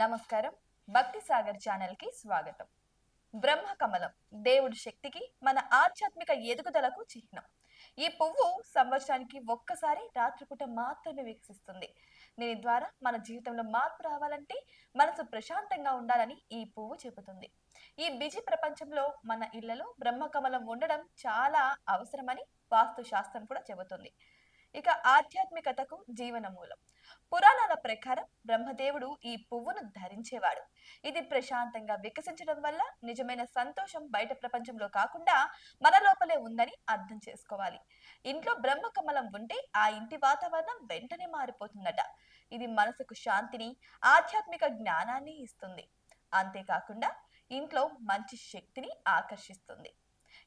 నమస్కారం. భక్తి సాగర్ ఛానల్కి స్వాగతం. బ్రహ్మ కమలం దేవుడి శక్తికి మన ఆధ్యాత్మిక ఎదుగుదలకు చిహ్నం. ఈ పువ్వు సంవత్సరానికి ఒక్కసారి రాత్రిపూట మాత్రమే వికసిస్తుంది దీని ద్వారా మన జీవితంలో మార్పు రావాలంటే మనసు ప్రశాంతంగా ఉండాలని ఈ పువ్వు చెబుతుంది. ఈ బిజీ ప్రపంచంలో మన ఇళ్ళలో బ్రహ్మకమలం ఉండడం చాలా అవసరమని వాస్తు శాస్త్రం కూడా చెబుతుంది. ఇక ఆధ్యాత్మికతకు జీవన మూలం. పురాణాల ప్రకారం బ్రహ్మదేవుడు ఈ పువ్వును ధరించేవాడు. ఇది ప్రశాంతంగా వికసించడం వల్ల నిజమైన సంతోషం బయట ప్రపంచంలో కాకుండా మన లోపలే ఉందని అర్థం చేసుకోవాలి. ఇంట్లో బ్రహ్మ కమలం ఉంటే ఆ ఇంటి వాతావరణం వెంటనే మారిపోతుందట. ఇది మనసుకు శాంతిని ఆధ్యాత్మిక జ్ఞానాన్ని ఇస్తుంది. అంతేకాకుండా ఇంట్లో మంచి శక్తిని ఆకర్షిస్తుంది.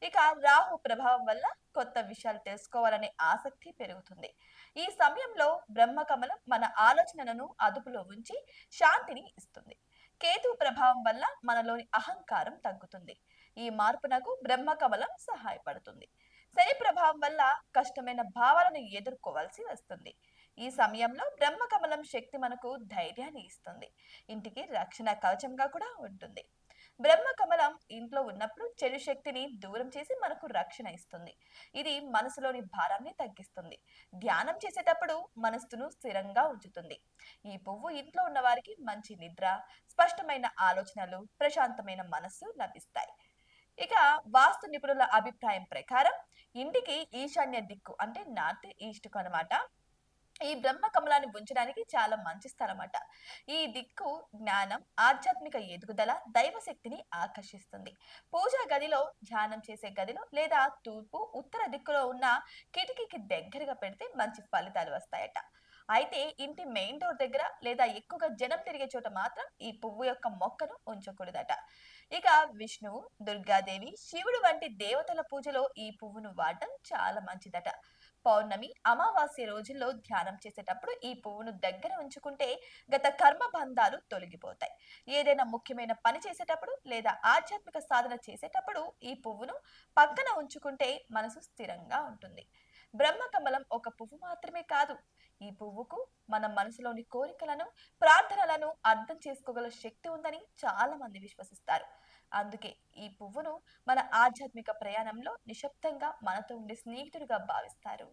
ఇక రాహు ప్రభావం వల్ల కొత్త విషయాలు తెలుసుకోవాలనే ఆసక్తి పెరుగుతుంది. ఈ సమయంలో బ్రహ్మకమలం మన ఆలోచనలను అదుపులో ఉంచి శాంతిని ఇస్తుంది. కేతు ప్రభావం వల్ల మనలోని అహంకారం తగ్గుతుంది. ఈ మార్పునకు బ్రహ్మకమలం సహాయపడుతుంది. శని ప్రభావం వల్ల కష్టమైన భావాలను ఎదుర్కోవాల్సి వస్తుంది. ఈ సమయంలో బ్రహ్మకమలం శక్తి మనకు ధైర్యాన్ని ఇస్తుంది. ఇంటికి రక్షణ కవచంగా కూడా ఉంటుంది. బ్రహ్మ కమలం ఇంట్లో ఉన్నప్పుడు చెడు శక్తిని దూరం చేసి మనకు రక్షణ ఇస్తుంది. ఇది మనసులోని భారాన్ని తగ్గిస్తుంది. ధ్యానం చేసేటప్పుడు మనస్సును స్థిరంగా ఉంచుతుంది. ఈ పువ్వు ఇంట్లో ఉన్న వారికి మంచి నిద్ర స్పష్టమైన ఆలోచనలు ప్రశాంతమైన మనస్సు లభిస్తాయి. ఇక వాస్తు నిపుణుల అభిప్రాయం ప్రకారం ఇంటికి ఈశాన్య దిక్కు అంటే నార్త్ ఈస్ట్ అనమాట ఈ బ్రహ్మ కమలాన్ని ఉంచడానికి చాలా మంచి స్థలం అట ఈ దిక్కు జ్ఞానం ఆధ్యాత్మిక ఎదుగుదల దైవశక్తిని ఆకర్షిస్తుంది. పూజా గదిలో ధ్యానం చేసే గదిలో లేదా తూర్పు ఉత్తర దిక్కులో ఉన్న కిటికీకి దగ్గరగా పెడితే మంచి ఫలితాలు వస్తాయట. అయితే ఇంటి మెయిన్ డోర్ దగ్గర లేదా ఎక్కువగా జనం తిరిగే చోట మాత్రం ఈ పువ్వు యొక్క మొక్కను ఉంచకూడదట. ఇక విష్ణువు దుర్గాదేవి శివుడు వంటి దేవతల పూజలో ఈ పువ్వును వాడటం చాలా మంచిదట. పౌర్ణమి అమావాస్య రోజుల్లో ధ్యానం చేసేటప్పుడు ఈ పువ్వును దగ్గర ఉంచుకుంటే గత కర్మ బంధాలు తొలగిపోతాయి. ఏదైనా ముఖ్యమైన పని చేసేటప్పుడు లేదా ఆధ్యాత్మిక సాధన చేసేటప్పుడు ఈ పువ్వును పక్కన ఉంచుకుంటే మనసు స్థిరంగా ఉంటుంది. బ్రహ్మకమలం ఒక పువ్వు మాత్రమే కాదు. ఈ పువ్వుకు మన మనసులోని కోరికలను ప్రార్థనలను అర్థం చేసుకోగల శక్తి ఉందని చాలా మంది విశ్వసిస్తారు. అందుకే ఈ పువ్వును మన ఆధ్యాత్మిక ప్రయాణంలో నిశ్శబ్దంగా మనతో ఉండే స్నేహితుడిగా భావిస్తారు.